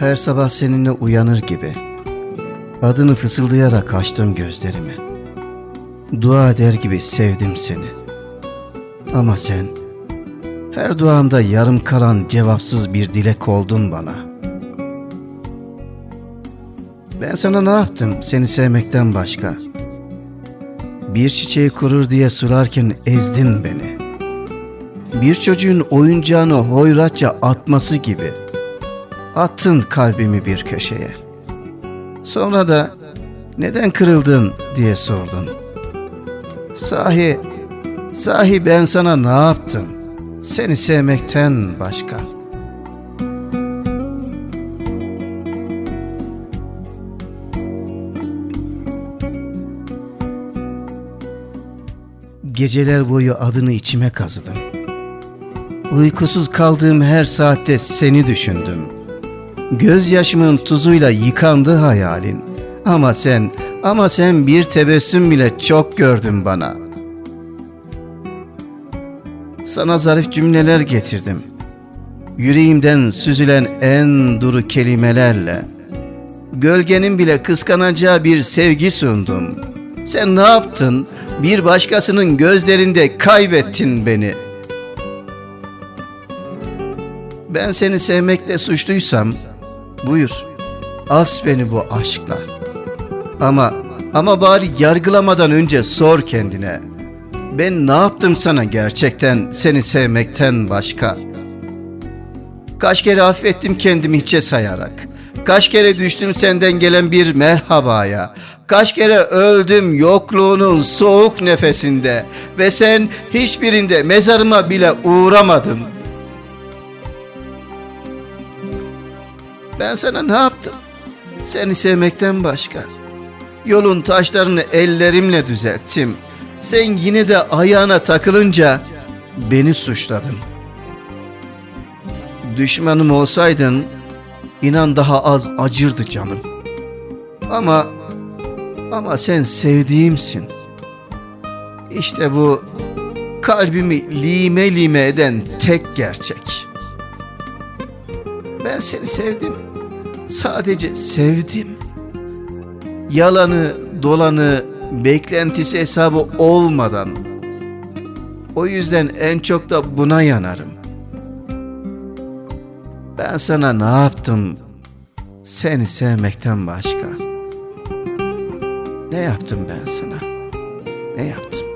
Her sabah seninle uyanır gibi adını fısıldayarak açtım gözlerimi. Dua eder gibi sevdim seni. Ama sen her duamda yarım kalan cevapsız bir dilek oldun bana. Ben sana ne yaptım seni sevmekten başka? Bir çiçeği kurur diye sularken ezdin beni. Bir çocuğun oyuncağını hoyratça atması gibi attın kalbimi bir köşeye. Sonra da neden kırıldın diye sordun. Sahi, sahi ben sana ne yaptım? Seni sevmekten başka. Geceler boyu adını içime kazıdım. Uykusuz kaldığım her saatte seni düşündüm. Gözyaşımın tuzuyla yıkandı hayalin. Ama sen, ama sen bir tebessüm bile çok gördün bana. Sana zarif cümleler getirdim. Yüreğimden süzülen en duru kelimelerle. Gölgenin bile kıskanacağı bir sevgi sundum. Sen ne yaptın? Bir başkasının gözlerinde kaybettin beni.'' Ben seni sevmekle suçluysam buyur as beni bu aşkla. Ama ama bari yargılamadan önce sor kendine. Ben ne yaptım sana gerçekten seni sevmekten başka? Kaç kere affettim kendimi hiçe sayarak. Kaç kere düştüm senden gelen bir merhabaya. Kaç kere öldüm yokluğunun soğuk nefesinde ve sen hiçbirinde mezarıma bile uğramadın.'' Ben sana ne yaptım? Seni sevmekten başka. Yolun taşlarını ellerimle düzelttim. Sen yine de ayağına takılınca beni suçladın. Düşmanım olsaydın inan daha az acırdı canım. Ama ama sen sevdiğimsin. İşte bu kalbimi lime lime eden tek gerçek. Ben seni sevdim. Sadece sevdim. Yalanı, dolanı, beklentisi hesabı olmadan. O yüzden en çok da buna yanarım. Ben sana ne yaptım? Seni sevmekten başka. Ne yaptım ben sana? Ne yaptım?